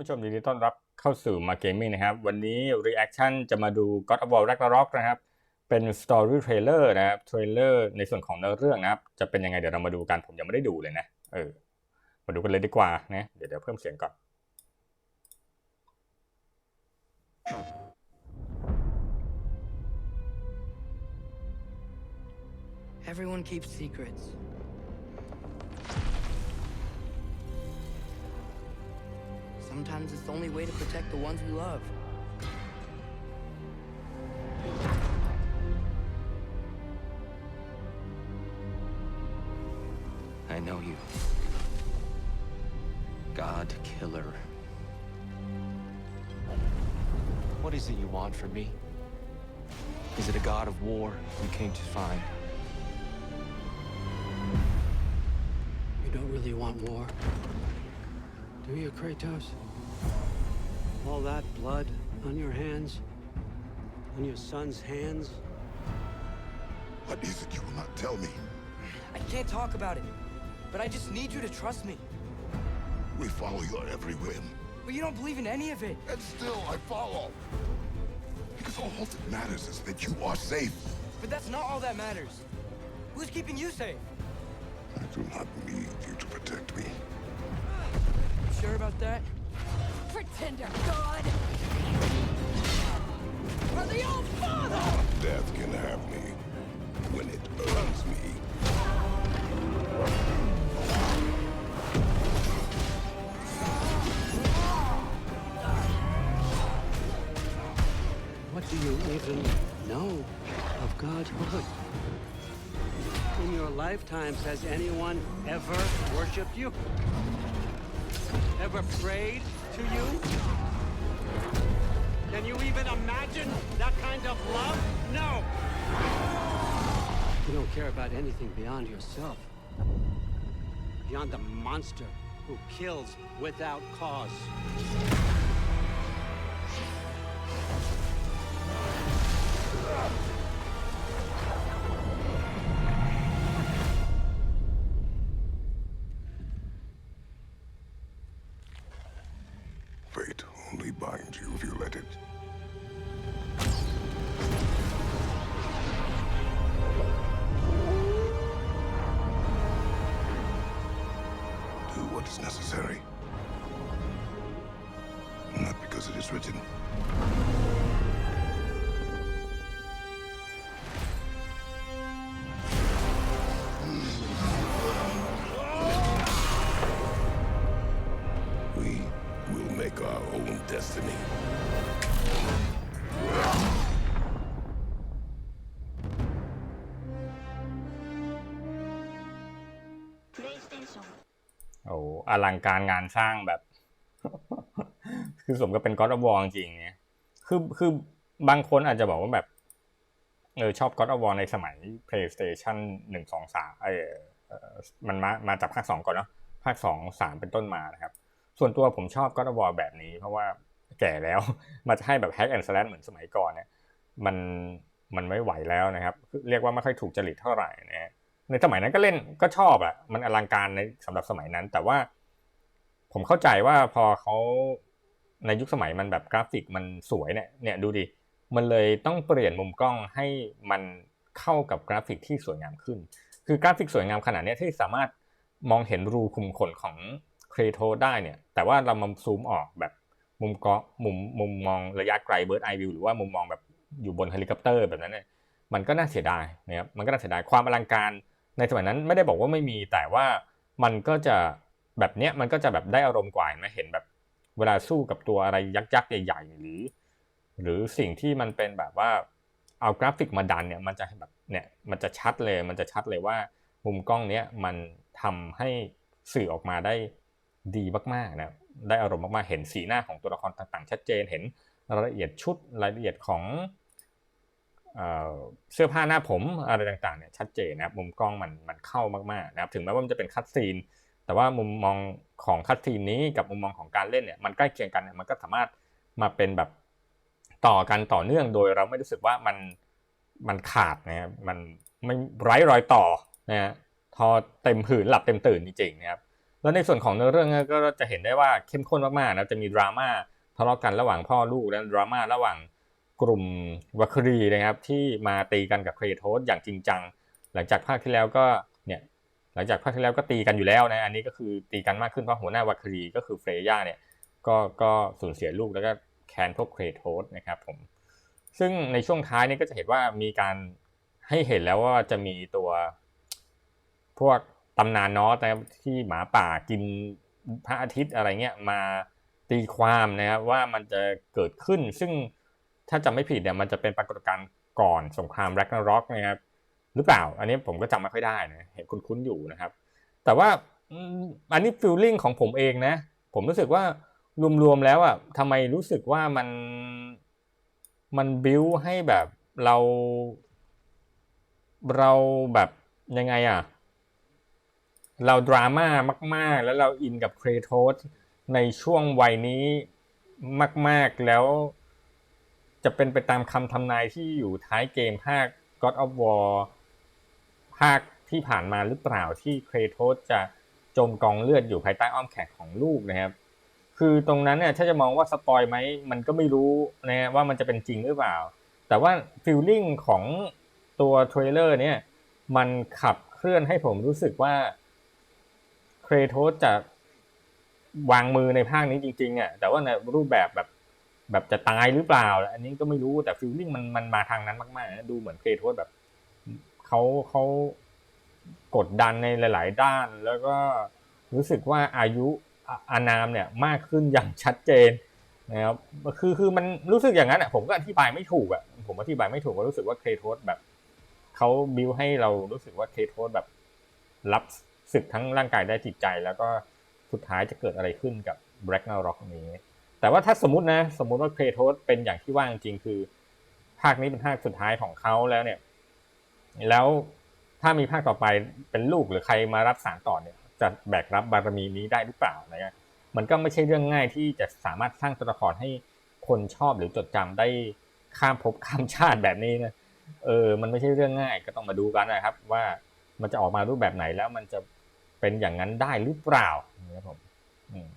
านผู้ชมยินดีต้อนรับเข้าสู่มาเกมมิ่งนะครับ วันนี้ reaction จะมาดู God of War Ragnarok นะครับ เป็น story trailer นะครับ trailer ในส่วนของเนื้อเรื่องนะครับ จะเป็นยังไงเดี๋ยวเรามาดูกัน ผมยังไม่ได้ดูเลยนะ เออ มาดูกันเลยดีกว่านะ เดี๋ยวเดี๋ยวเพิ่มเสียงก่อน Everyone keeps secrets. Sometimes it's the only way to protect the ones we love. I know you. God Killer. What is it you want from me? Is it a god of war you came to find? You don't really want war. Do you, Kratos? All that blood on your hands? On your son's hands? What is it you will not tell me? I can't talk about it, but I just need you to trust me. We follow your every whim. But you don't believe in any of it. And still I follow. Because all that matters is that you are safe. But that's not all that matters. Who's keeping you safe? I do not need you to protect me. You sure about that? Pretender God! For the old father! Death can have me when it earns me. What do you even know of God's godhood? In your lifetimes, has anyone ever worshipped you? Ever prayed to you? Can you even imagine that kind of love? No! You don't care about anything beyond yourself. Beyond the monster who kills without cause. Fate only binds you if you let it. Do what is necessary. Not because it is written. โอ้อลังการงานสร้างแบบ คือสมกับเป็น God of War จริงเนี่ยคือคือบางคนอาจจะบอกว่าแบบเออชอบ God of War ในสมัย PlayStation หนึ่งสองสามเออเออมันมามาจากภาคสองก่อนเนาะภาคสองสามเป็นต้นมานะครับ ส่วนตัวผมชอบ God of War แบบนี้ เพราะว่าแก่แล้วมันจะให้แบบ hack and slash เหมือนสมัยก่อนเนี่ยมันมันไม่ไหวแล้วนะครับคือเรียกว่าไม่ค่อยถูกจริตเท่าไหร่นะฮะ ในสมัยนั้นก็เล่นก็ชอบอะมันอลังการในสำหรับสมัยนั้น แต่ว่า ผมเข้าใจว่าพอเขาในยุคสมัยมันแบบกราฟิกมันสวยเนี่ย เนี่ยดูดิ มันเลยต้องเปลี่ยนมุมกล้องให้มันเข้ากับกราฟิกที่สวยงามขึ้น คือกราฟิกสวยงามขนาดนี้ที่สามารถมองเห็นรูคุมขนของเครโทได้เนี่ย แต่ว่าเรามาซูมออกแบบมุมกล้องมุมมุมมองระยะไกลเบิร์ดไอวิวหรือว่ามุมมองแบบอยู่บนเฮลิคอปเตอร์แบบนั้นเนี่ยมันก็น่าเสียดายนะครับ มันก็น่าเสียดายความอลังการ ในสมัยนั้นไม่ได้บอกว่าไม่มีแต่ว่ามันก็จะแบบเนี้ยมันก็จะแบบได้อารมณ์กว่าเห็นไหมเห็นแบบเวลาสู้กับตัวอะไรยักษ์ๆใหญ่ๆหรือ หรือสิ่งที่มันเป็นแบบว่าเอากราฟิกมาดันเนี่ยมันจะแบบเนี่ยมันจะชัดเลยมันจะชัดเลยว่ามุมกล้องเนี้ยมันทำให้สื่อออกมาได้ดีมากๆนะได้อารมณ์มากๆเห็นสีหน้าของตัวละครต่างๆ ชัดเจนเห็นรายละเอียดชุดรายละเอียดของ เสื้อผ้าหน้าผมอะไรต่างๆเนี่ยชัดเจนนะครับมุมกล้องมันมันเข้ามากๆนะครับถึงแม้ว่ามันจะเป็นคัตซีน แต่ว่ามุมมองของคัตซีนนี้กับมุมมองของการเล่นเนี่ยมันใกล้เคียงกันเนี่ยมันก็สามารถมาเป็นแบบต่อกันต่อเนื่องโดยเราไม่รู้สึกว่ามันมันขาดนะครับมันไม่ไร้รอยต่อนะฮะทอเต็มผืนหลับเต็มตื่นจริงๆนะครับแล้วในส่วนของเนื้อเรื่องก็จะเห็นได้ว่าเข้มข้นมากๆนะจะมีดราม่าทะเลาะกันระหว่างพ่อลูกและดราม่าระหว่าง กลุ่มวัครีนะครับที่มาตีกันกับเครโทสอย่างจริงจัง หลังจากภาคที่แล้วก็เนี่ยหลังจากภาคที่แล้วก็ตีกันอยู่แล้วนะอันนี้ก็คือตีกันมากขึ้นเพราะหัวหน้าวัครีก็คือเฟรย่าเนี่ยก็ก็สูญเสียลูกแล้วก็แคนพวกเครโทสนะครับผมซึ่งในช่วงท้ายนี่ก็จะเห็นว่ามีการให้เห็นแล้วว่าจะมีตัว พวกตำนานนอสนะครับที่หมาป่ากินพระอาทิตย์อะไรเงี้ยมาตีความนะครับว่ามันจะเกิดขึ้นซึ่ง ถ้าจำไม่ผิดเนี่ยมันจะเป็นปรากฏการณ์ก่อนสงครามแร็กนาร็อกนะครับหรือเปล่า อันนี้ผมก็จำไม่ค่อยได้นะเห็นคุ้นๆอยู่นะครับ แต่ว่าอันนี้ฟิลลิ่งของผมเองนะ ผมรู้สึกว่ารวมๆแล้วอะทำไมรู้สึกว่ามันมันบิวให้แบบเรา เราแบบยังไงอะ เราดราม่ามาก ๆ แล้วเราอินกับเครโทสในช่วงวัยนี้มาก ๆแล้ว จะเป็นไปตามคำทำนายที่อยู่ท้ายเกมภาค God of War ภาคที่ผ่านมาหรือเปล่าที่เครโทสจะจมกองเลือดอยู่ภายใต้อ้อมแขนของลูกนะครับ คือตรงนั้นเนี่ยถ้าจะมองว่าสปอยไหมมันก็ไม่รู้นะว่ามันจะเป็นจริงหรือเปล่า แต่ว่าฟิลลิ่งของตัวเทรลเลอร์เนี่ยมันขับเคลื่อนให้ผมรู้สึกว่าเครโทสจะวางมือในภาคนี้จริงๆอะแต่ว่าในรูปแบบแบบ แบบจะตายหรือเปล่า อันนี้ก็ไม่รู้แต่ฟิลลิ่งมันมันมาทางนั้นมากๆนะดูเหมือนเครโทสแบบเขาเขากดดันในหลาย ๆ ด้าน แล้วก็รู้สึกว่าอายุอานามเนี่ยมากขึ้นอย่างชัดเจนนะครับคือคือมันรู้สึกอย่างนั้นอะผมก็อธิบายไม่ถูกอะผมอธิบายไม่ถูกก็รู้สึกว่าเคโทสแบบเขาบิวให้เรารู้สึกว่าเคโทสแบบรับศึกทั้งร่างกายได้จิตใจ แล้วก็สุดท้ายจะเกิดอะไรขึ้นกับแบล็กนาร็อกนี้ แต่ว่าถ้าสมมตินะ สมมุติว่าเคโทสเป็นอย่างที่ว่าจริงๆคือ ภาคนี้เป็นภาคสุดท้ายของเขาแล้วเนี่ย แล้วถ้ามีภาคต่อไปเป็นลูกหรือใครมารับสารต่อเนี่ย จะแบกรับบารมีนี้ได้หรือเปล่าอะไรเงี้ยมันก็ไม่ใช่เรื่องง่ายที่จะสามารถสร้างตัวละครให้คนชอบหรือจดจำได้ข้ามภพข้ามชาติแบบนี้นะเออ มันไม่ใช่เรื่องง่ายก็ต้องมาดูกันนะครับ ว่ามันจะออกมารูปแบบไหนแล้วมันจะเป็นอย่างนั้นได้หรือเปล่านะครับผม อืม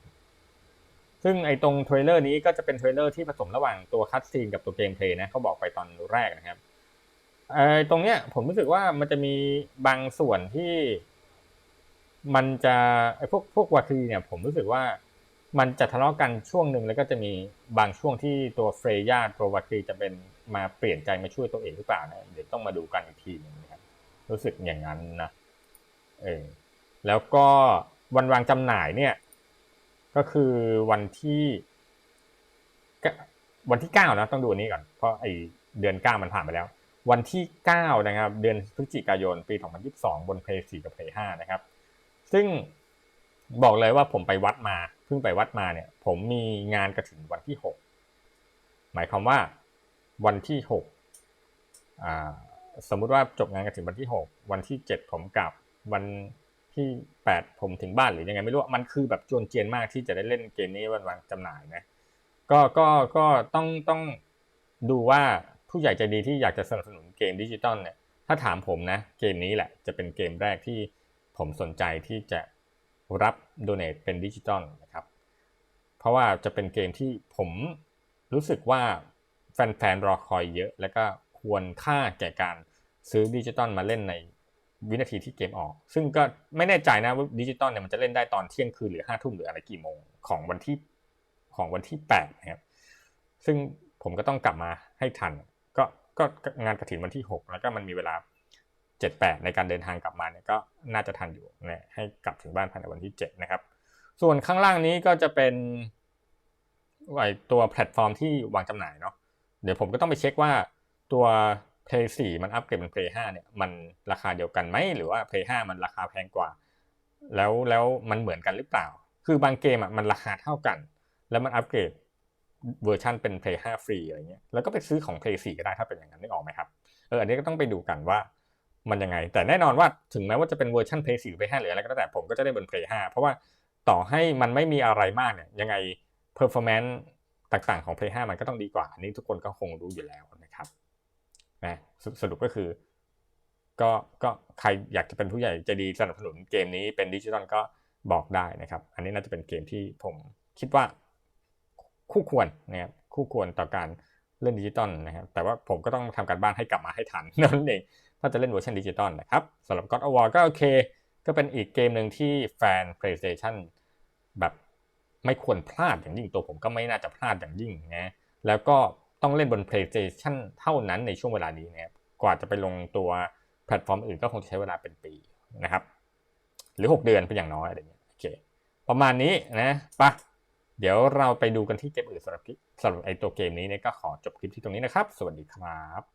ซึ่งไอ้ตรงเทรลเลอร์นี้ก็จะเป็นเทรลเลอร์ที่ผสมระหว่างตัวคัตซีนกับตัวเกมเพลย์นะเขาบอกไปตอนแรกนะครับไอ้ตรงเนี้ยผมรู้สึกว่ามันจะมีบางส่วนที่มันจะไอ้พวกพวกวาคีเนี่ยผมรู้สึกว่ามันจะทะเลาะกันช่วงหนึ่งแล้วก็จะมีบางช่วงที่ตัวเฟรย่าตัววาคีจะเป็นมาเปลี่ยนใจมาช่วยตัวเองหรือเปล่านะเดี๋ยวต้องมาดูกันอีกทีหนึงนะครับรู้สึกอย่างนั้นนะเออแล้วก็วันวางจำหน่ายเนี่ย ก็คือวันที่วันที่เก้านะต้องดูอันนี้ก่อนเพราะไอเดือนเก้ามันผ่านไปแล้ว วันที่เก้านะครับ เดือนพฤศจิกายนปี2022บสองบน Play 4กับ Play 5นะครับ ซึ่งบอกเลยว่าผมไปวัดมาเพิ่งไปวัดมาเนี่ย ผมมีงานกระถิ่นวันที่หกหมายความว่าวันที่หกสมมุติว่าจบงานกระถิ่นวันที่หกวันที่เจ็ดผมกลับวัน ที่แปดผมถึงบ้านหรือยังไงไม่รู้มันคือแบบจวนเจียนมากที่จะได้เล่นเกมนี้วันวางจำหน่ายนะก็ก็ก็ต้องต้องดูว่าผู้ใหญ่ใจดีที่อยากจะสนับสนุนเกมดิจิตอลเนี่ยถ้าถามผมนะเกมนี้แหละจะเป็นเกมแรกที่ผมสนใจที่จะรับโดเน a เป็นดิจิตอลนะครับเพราะว่าจะเป็นเกมที่ผมรู้สึกว่าแฟนๆรอคอยเยอะ แล้วก็ควรค่าแก่การซื้อดิจิตอลมาเล่นใน วินาทีที่เกมออก ซึ่งก็ไม่แน่ใจนะว่าดิจิตอลเนี่ยมันจะเล่นได้ตอนเที่ยงคืนหรือห้าทุ่มหรืออะไรกี่โมงของวันที่ของวันที่แปดนะครับ ซึ่งผมก็ต้องกลับมาให้ทัน ก็ก็งานกระถินวันที่หกแล้วก็มันมีเวลาเจ็ดแปดในการเดินทางกลับมาเนี่ยก็น่าจะทันอยู่นะให้กลับถึงบ้านภายในวันที่เจ็ดนะครับ ส่วนข้างล่างนี้ก็จะเป็นไอตัวแพลตฟอร์มที่วางจำหน่ายเนาะเดี๋ยวผมก็ต้องไปเช็คว่าตัว Play 4 มันอัปเกรดเป็น Play 5 เนี่ยมันราคาเดียวกันไหมหรือว่า Play 5 มันราคาแพงกว่า แล้วแล้วมันเหมือนกันหรือเปล่า คือบางเกมอะมันราคาเท่ากัน แล้วมันอัปเกรดเวอร์ชันเป็น Play 5 ฟรีอะไรเงี้ยแล้วก็ไปซื้อของ Play 4 ก็ได้ถ้าเป็นอย่างนั้นนึกออกไหมครับเอออันนี้ก็ต้องไปดูกันว่ามันยังไง แต่แน่นอนว่าถึงแม้ว่าจะเป็นเวอร์ชัน Play 4 หรือ Play 5 หรืออะไรก็แล้วแต่ผมก็จะได้บน Play 5 เพราะว่าต่อให้มันไม่มีอะไรมากเนี่ยยังไง performance ต่างๆของ Play 5 มันก็ต้องดีกว่า อันนี้ทุกคนก็คงรู้อยู่แล้วนะครับ นะสสรุปก็คือ ก็ก็ใครอยากจะเป็นผู้ใหญ่ใจดีสนับสนุนเกมนี้เป็นดิจิตอลก็บอกได้นะครับ อันนี้น่าจะเป็นเกมที่ผมคิดว่าคู่ควรนะครับคู่ควรต่อการเล่นดิจิตอลนะครับ แต่ว่าผมก็ต้องทำการบ้านให้กลับมาให้ทันนั่นเอง ถ้าจะเล่นเวอร์ชันดิจิตอลนะครับสำหรับ God of War ก็โอเค ก็เป็นอีกเกมหนึ่งที่แฟน PlayStation แบบไม่ควรพลาดอย่างยิ่งตัวผมก็ไม่น่าจะพลาดอย่างยิ่งนะแล้วก็ ต้องเล่นบน PlayStation เท่านั้นในช่วงเวลานี้นะครับกว่าจะไปลงตัวแพลตฟอร์มอื่นก็คงใช้เวลาเป็นปีนะครับ หรือ 6 เดือนเป็นอย่างน้อยอะไรเงี้ยโอเคประมาณนี้นะปะเดี๋ยวเราไปดูกันที่เกมอื่นสำหรับสำหรับไอตัวเกมนี้เนี่ยก็ขอจบคลิปที่ตรงนี้นะครับ สวัสดีครับ